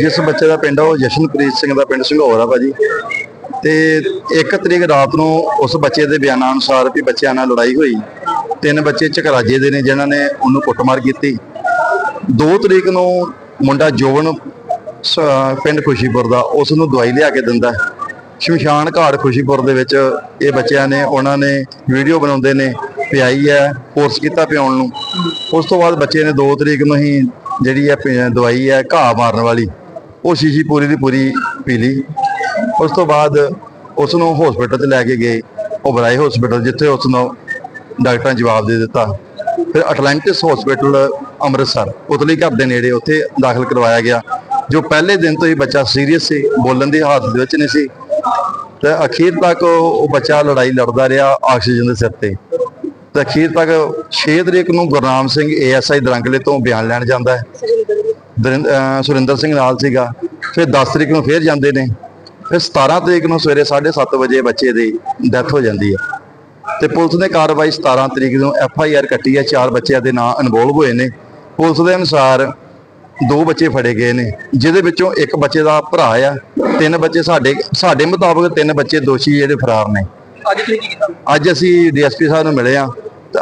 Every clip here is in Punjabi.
ਜਿਸ ਬੱਚੇ ਦਾ ਪਿੰਡ ਆ, ਉਹ ਜਸ਼ਨਪ੍ਰੀਤ ਸਿੰਘ ਦਾ ਪਿੰਡ ਸੰਘੌਰ ਆ ਭਾਜੀ। ਤੇ 1 ਤਰੀਕ ਰਾਤ ਨੂੰ ਉਸ ਬੱਚੇ ਦੇ ਬਿਆਨਾਂ ਅਨੁਸਾਰ ਵੀ ਬੱਚਿਆਂ ਨਾਲ ਲੜਾਈ ਹੋਈ। ਤਿੰਨ ਬੱਚੇ ਝਕਰਾਜੇ ਦੇ ਨੇ, ਜਿਨ੍ਹਾਂ ਨੇ ਉਹਨੂੰ ਕੁੱਟਮਾਰ ਕੀਤੀ। 2 ਤਰੀਕ ਨੂੰ ਮੁੰਡਾ ਜੋਵਨ ਸ- ਪਿੰਡ ਖੁਸ਼ੀਪੁਰ ਦਾ, ਉਸ ਨੂੰ ਦਵਾਈ ਲਿਆ ਕੇ ਦਿੰਦਾ ਸ਼ਮਸ਼ਾਨ ਘਾਟ ਖੁਸ਼ੀਪੁਰ ਦੇ ਵਿੱਚ ਇਹ ਬੱਚਿਆਂ ਨੇ, ਉਹਨਾਂ ਨੇ ਵੀਡੀਓ ਬਣਾਉਂਦੇ ਨੇ, ਪਿਆਈ ਹੈ ਫੋਰਸ ਕੀਤਾ ਪਿਆਉਣ ਨੂੰ। ਉਸ ਤੋਂ ਬਾਅਦ ਬੱਚੇ ਨੇ 2 ਤਰੀਕ ਨੂੰ ਹੀ ਜਿਹੜੀ ਹੈ ਪ- ਦਵਾਈ ਹੈ, ਘਾਹ ਮਾਰਨ ਵਾਲੀ, ਉਹ ਸ਼ੀਸ਼ੀ ਪੂਰੀ ਦੀ ਪੂਰੀ ਪੀ ਲਈ। ਉਸ ਤੋਂ ਬਾਅਦ ਉਸ ਨੂੰ ਹਸਪੀਟਲ 'ਚ ਲੈ ਕੇ ਗਏ। ਉਹ ਬਰਾਈ ਹਸਪੀਟਲ ਜਿੱਥੇ ਉਸ ਨੂੰ ਡਾਕਟਰਾਂ ਨੇ ਜਵਾਬ ਦੇ ਦਿੱਤਾ। ਫਿਰ ਅਟਲਾਂਟਿਸ ਹਸਪੀਟਲ ਅੰਮ੍ਰਿਤਸਰ, ਉਤਲੀ ਘਰ ਦੇ ਨੇੜੇ ਉੱਥੇ ਦਾਖਲ ਕਰਵਾਇਆ ਗਿਆ, ਜੋ ਪਹਿਲੇ ਦਿਨ ਤੋਂ ਹੀ ਬੱਚਾ ਸੀਰੀਅਸ ਸੀ, ਬੋਲਣ ਦੀ ਹਾਲਤ ਦੇ ਵਿੱਚ ਨਹੀਂ ਸੀ। ਤੇ ਅਖੀਰ ਤੱਕ ਉਹ ਬੱਚਾ ਲੜਾਈ ਲੜਦਾ ਰਿਹਾ ਆਕਸੀਜਨ ਦੇ ਸਿਰ ਤੇ। ਤੇ ਅਖੀਰ ਤੱਕ 6 ਤਰੀਕ ਨੂੰ ਗੁਰਨਾਮ ਸਿੰਘ ਏਐਸਆਈ ਦਰੰਗਲੇ ਤੋਂ ਬਿਆਨ ਲੈਣ ਜਾਂਦਾ ਹੈ। ਸੁਰਿੰਦਰ ਸਿੰਘ ਨਾਲ ਸੀਗਾ। ਫਿਰ 10 ਤਰੀਕ ਨੂੰ ਫੇਰ ਜਾਂਦੇ ਨੇ। ਫਿਰ 17 ਤਰੀਕ ਨੂੰ ਸਵੇਰੇ 7:30 ਵਜੇ ਬੱਚੇ ਦੀ ਡੈਥ ਹੋ ਜਾਂਦੀ ਹੈ। ਤੇ ਪੁਲਿਸ ਨੇ ਕਾਰਵਾਈ 17 ਤਰੀਕ ਨੂੰ ਐਫ ਆਈ ਆਰ ਕੱਟੀ ਹੈ। ਚਾਰ ਬੱਚਿਆਂ ਦੇ ਨਾਂ ਇਨਵੋਲਵ ਹੋਏ ਨੇ। ਪੁਲਿਸ ਦੇ ਅਨੁਸਾਰ ਦੋ ਬੱਚੇ ਫੜੇ ਗਏ ਨੇ ਜਿਹਦੇ ਵਿੱਚੋਂ ਇੱਕ ਬੱਚੇ ਦਾ ਭਰਾ ਆ। ਤਿੰਨ ਬੱਚੇ ਸਾਡੇ ਸਾਡੇ ਮੁਤਾਬਕ ਤਿੰਨ ਬੱਚੇ ਦੋਸ਼ੀ ਜਿਹੜੇ ਫਰਾਰ ਨੇ। ਅੱਜ ਤੁਸੀਂ ਕੀ ਕੀਤਾ? ਅੱਜ ਅਸੀਂ ਡੀਐਸਪੀ ਸਾਹਿਬ ਨੂੰ ਮਿਲੇ ਆ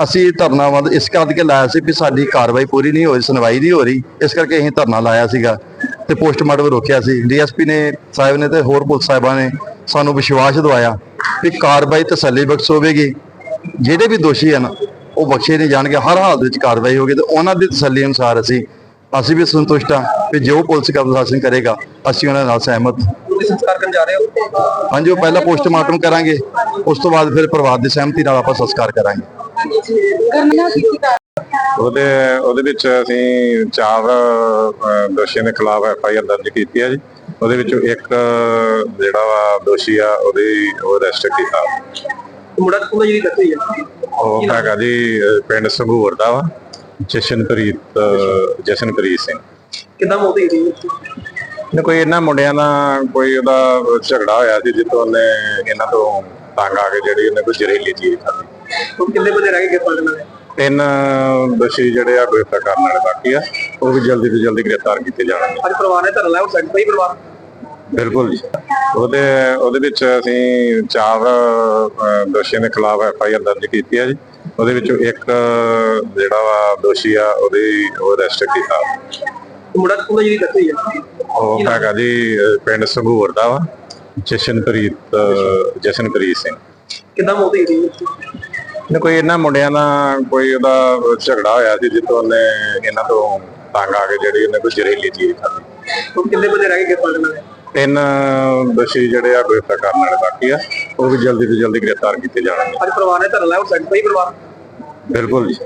ਅਸੀਂ ਧਰਨਾ ਬੰਦ ਇਸ ਕਰਕੇ ਲਾਇਆ ਸੀ ਵੀ ਸਾਡੀ ਕਾਰਵਾਈ ਪੂਰੀ ਨਹੀਂ ਹੋਈ, ਸੁਣਵਾਈ ਨਹੀਂ ਹੋ ਰਹੀ। ਇਸ ਕਰਕੇ ਅਸੀਂ ਧਰਨਾ ਲਾਇਆ ਸੀਗਾ ਤੇ ਪੋਸਟਮਾਰਟਮ ਰੋਕਿਆ ਸੀ। ਡੀਐਸਪੀ ਨੇ, ਸਾਹਿਬ ਨੇ ਤੇ ਹੋਰ ਪੁਲਿਸ ਸਾਹਿਬਾਂ ਨੇ ਸਾਨੂੰ ਵਿਸ਼ਵਾਸ ਦਵਾਇਆ ਵੀ ਕਾਰਵਾਈ ਤਸੱਲੀ ਬਖਸ਼ ਹੋਵੇਗੀ। ਜਿਹੜੇ ਵੀ ਦੋਸ਼ੀ ਹਨ, ਉਹ ਬਖਸ਼ੇ ਨਹੀਂ ਜਾਣਗੇ। ਹਰ ਹਾਲਤ ਵਿੱਚ ਕਾਰਵਾਈ ਹੋਗੀ ਤੇ ਉਹਨਾਂ ਦੀ ਤਸੱਲੀ ਅਨੁਸਾਰ ਅਸੀਂ ਅਸੀਂ ਵੀ ਸੰਤੁਸ਼ਟ ਹਾਂ ਵੀ ਜੋ ਪੁਲਿਸ ਦਾ ਪ੍ਰਸ਼ਾਸਨ ਕਰੇਗਾ, ਅਸੀਂ ਉਹਨਾਂ ਨਾਲ ਸਹਿਮਤ ਤੁਸੀਂ ਸੰਸਕਾਰ ਕਰਨ ਜਾ ਰਹੇ ਹੋ? ਹਾਂਜੀ ਉਹ ਪਹਿਲਾਂ ਪੋਸਟਮਾਰਟਮ ਕਰਾਂਗੇ। ਉਸ ਤੋਂ ਬਾਅਦ ਫਿਰ ਪਰਿਵਾਰ ਦੀ ਸਹਿਮਤੀ ਨਾਲ ਆਪਾਂ ਸੰਸਕਾਰ ਕਰਾਂਗੇ। ਉਹਦੇ ਉਹਦੇ ਵਿੱਚ ਅਸੀਂ ਚਾਰ ਅਹ, ਦੋਸ਼ੀਆਂ ਦੇ ਖਿਲਾਫ ਐਫ ਆਈ ਆਰ ਦਰਜ ਕੀਤੀ ਹੈ ਜੀ। ਉਹਦੇ ਵਿੱਚੋਂ ਇੱਕ ਜਿਹੜਾ ਵਾ ਦੋਸ਼ੀ ਆ ਉਹਦੀ ਉਹ ਅਰੈਸਟ ਕੀਤਾ। ਮੁੰਡਾ ਸਕੂਲ ਜਿਹੜੀ ਦੱਸੀ ਹੈ ਉਹ ਹੈਗਾ ਜੀ ਅਹ, ਪਿੰਡ ਸੰਘੂਰ ਦਾ ਵਾ। ਜਸ਼ਨਪ੍ਰੀਤ ਅਹ, ਜਸ਼ਨਪ੍ਰੀਤ ਸਿੰਘ। ਕਿੱਦਾਂ ਮੌਤ ਹੋਈ? ਸੀ ਨੇ ਕੋਈ ਇਹਨਾਂ ਮੁੰਡਿਆਂ ਨਾਲ ਕੋਈ ਉਹਦਾ ਝਗੜਾ ਹੋਇਆ ਸੀ ਜਿੱਤੋਂ ਉਹਨੇ ਇਹਨਾਂ ਤੋਂ ਤੰਗ ਆ ਕੇ ਜਿਹੜੀ ਉਹਨੇ ਕੋਈ ਜ਼ਹਿਰੀਲੀ ਚੀਜ਼ ਖਾਧੀ। ਹੁਣ ਕਿੰਨੇ ਬੰਦੇ ਰਹਿ ਗਏ ਗ੍ਰਿਫਤਾਰ ਵਾਲੇ? ਤਿੰਨ ਦੋਸ਼ੀ ਜਿਹੜੇ ਆ ਗ੍ਰਿਫਤਾਰ ਕਰਨ ਵਾਲੇ ਬਾਕੀ ਆ ਉਹ ਵੀ ਜਲਦੀ ਤੋਂ ਜਲਦੀ ਗ੍ਰਿਫਤਾਰ ਕੀਤੇ ਜਾਣਗੇ। ਅੱਜ ਪਰਿਵਾਰ ਨੇ ਧਰਨਾ ਲਾਇਆ ਉਹ ਪਈ ਪਰਿਵਾਰ? ਬਿਲਕੁਲ ਜੀ। ਉਹਦੇ ਉਹਦੇ ਵਿੱਚ ਅਸੀਂ ਚਾਰ ਦੋਸ਼ੀਆਂ ਦੇ ਖਿਲਾਫ ਐਫ ਆਈ ਆਰ ਦਰਜ ਕੀਤੀ ਹੈ ਜੀ। ਉਹਦੇ ਵਿੱਚੋਂ ਇੱਕ ਜਿਹੜਾ ਦੋਸ਼ੀ ਆ ਉਹਦੀ ਉਹ ਅਰੈਸਟ ਕੀਤਾ। ਮੁੰਡਾ ਸਕੂਲ ਜਿਹੜੀ ਦੱਸੀ ਹੈ ਉਹ ਹੈਗਾ ਜੀ ਅਹ, ਪਿੰਡ ਸੰਘੂਰ ਦਾ ਵਾ ਜਸ਼ਨਪ੍ਰੀਤ ਅਹ, ਜਸ਼ਨਪ੍ਰੀਤ ਸਿੰਘ। ਕਿੱਦਾਂ ਹੋਈ ਸੀ? ਨੇ ਕੋਈ ਇਹਨਾਂ ਮੁੰਡਿਆਂ ਨਾਲ ਕੋਈ ਉਹਦਾ ਝਗੜਾ ਹੋਇਆ ਸੀ ਜਿੱਤੋਂ ਉਹਨੇ ਇਹਨਾਂ ਤੋਂ ਤੰਗ ਆ ਕੇ ਜਿਹੜੀ ਉਹਨੇ ਕੋਈ ਜ਼ਹਿਰੀਲੀ ਚੀਜ਼ ਖਾਧੀ। ਹੁਣ ਕਿੰਨੇ ਬੰਦੇ ਰਹਿ ਗਏ ਗ੍ਰਿਫਤਾਰ ਵਾਲੇ? ਤਿੰਨ ਦੋਸ਼ੀ ਜਿਹੜੇ ਆ ਗ੍ਰਿਫਤਾਰ ਕਰਨ ਵਾਲੇ ਬਾਕੀ ਆ ਉਹ ਵੀ ਜਲਦੀ ਤੋਂ ਜਲਦੀ ਗ੍ਰਿਫਤਾਰ ਕੀਤੇ ਜਾਣਗੇ। ਅੱਜ ਪਰਿਵਾਰ ਨੇ ਧਰਨਾ ਲਾਇਆ ਉਹ ਸੈਟ ਪਈ ਪਰਿਵਾਰ? ਬਿਲਕੁਲ ਜੀ।